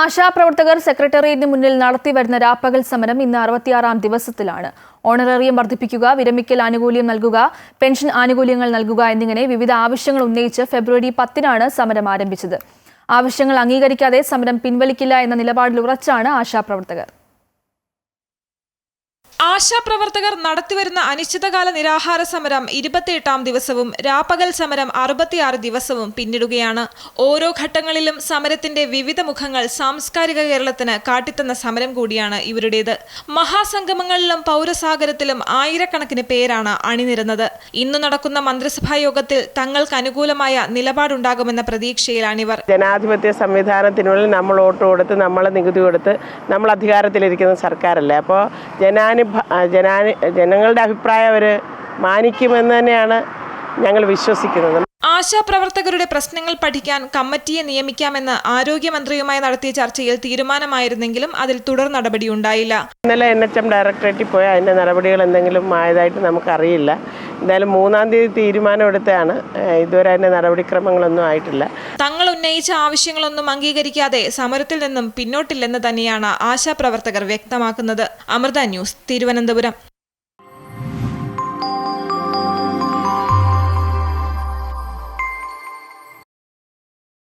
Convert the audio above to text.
ആശാപ്രവർത്തകർ സെക്രട്ടേറിയറ്റിന് മുന്നിൽ നടത്തിവരുന്ന രാപ്പകൽ സമരം ഇന്ന് അറുപത്തിയാറാം ദിവസത്തിലാണ്. ഓണറേറിയം വർദ്ധിപ്പിക്കുക വിരമിക്കൽ ആനുകൂല്യം നൽകുക പെൻഷൻ ആനുകൂല്യങ്ങൾ നൽകുക എന്നിങ്ങനെ വിവിധ ആവശ്യങ്ങൾ ഉന്നയിച്ച് ഫെബ്രുവരി പത്തിനാണ് സമരം ആരംഭിച്ചത്. ആവശ്യങ്ങൾ അംഗീകരിക്കാതെ സമരം പിൻവലിക്കില്ല എന്ന നിലപാടിൽ ഉറച്ചാണ് ആശാപ്രവർത്തകർ. ആശാപ്രവർത്തകർ നടത്തിവരുന്ന അനിശ്ചിതകാല നിരാഹാര സമരം ഇരുപത്തിയെട്ടാം ദിവസവും രാപ്പകൽ സമരം അറുപത്തിയാറ് ദിവസവും പിന്നിടുകയാണ്. ഓരോ ഘട്ടങ്ങളിലും സമരത്തിന്റെ വിവിധ മുഖങ്ങൾ സാംസ്കാരിക കേരളത്തിന് കാട്ടിത്തന്ന സമരം കൂടിയാണ് ഇവരുടേത്. മഹാസംഗമങ്ങളിലും പൗരസാഗരത്തിലും ആയിരക്കണക്കിന് പേരാണ് അണിനിരുന്നത്. ഇന്നു നടക്കുന്ന മന്ത്രിസഭാ യോഗത്തിൽ തങ്ങൾക്ക് അനുകൂലമായ നിലപാടുണ്ടാകുമെന്ന പ്രതീക്ഷയിലാണിവർ. ജനാധിപത്യ സംവിധാനത്തിനുള്ളിൽ നമ്മൾ വോട്ട് കൊടുത്ത് നമ്മൾ നികുതി കൊടുത്ത് നമ്മൾ അധികാരത്തിലിരിക്കുന്ന സർക്കാരല്ലേ? അപ്പോൾ ജനാനുഭ ജനാന് ജനങ്ങളുടെ അഭിപ്രായം അവർ മാനിക്കുമെന്ന് തന്നെയാണ് ഞങ്ങൾ വിശ്വസിക്കുന്നത്. ആശാപ്രവർത്തകരുടെ പ്രശ്നങ്ങൾ പഠിക്കാൻ കമ്മിറ്റിയെ നിയമിക്കാമെന്ന് ആരോഗ്യമന്ത്രിയുമായി നടത്തിയ ചർച്ചയിൽ തീരുമാനമായിരുന്നെങ്കിലും അതിൽ തുടർ നടപടിയുണ്ടായില്ല. ഇന്നലെ എൻ എച്ച് എം ഡയറക്ടറേറ്റിൽ പോയി. അതിന്റെ നടപടികൾ എന്തെങ്കിലും ആയതായിട്ട് നമുക്കറിയില്ല. എന്തായാലും മൂന്നാം തീയതി തീരുമാനം എടുത്താണ് ഇതുവരെ തന്നെ നടപടിക്രമങ്ങളൊന്നും ആയിട്ടില്ല. തങ്ങൾ ഉന്നയിച്ച ആവശ്യങ്ങളൊന്നും അംഗീകരിക്കാതെ സമരത്തിൽ നിന്നും പിന്നോട്ടില്ലെന്ന് തന്നെയാണ് ആശാപ്രവർത്തകർ വ്യക്തമാക്കുന്നത്. അമൃത ന്യൂസ് തിരുവനന്തപുരം.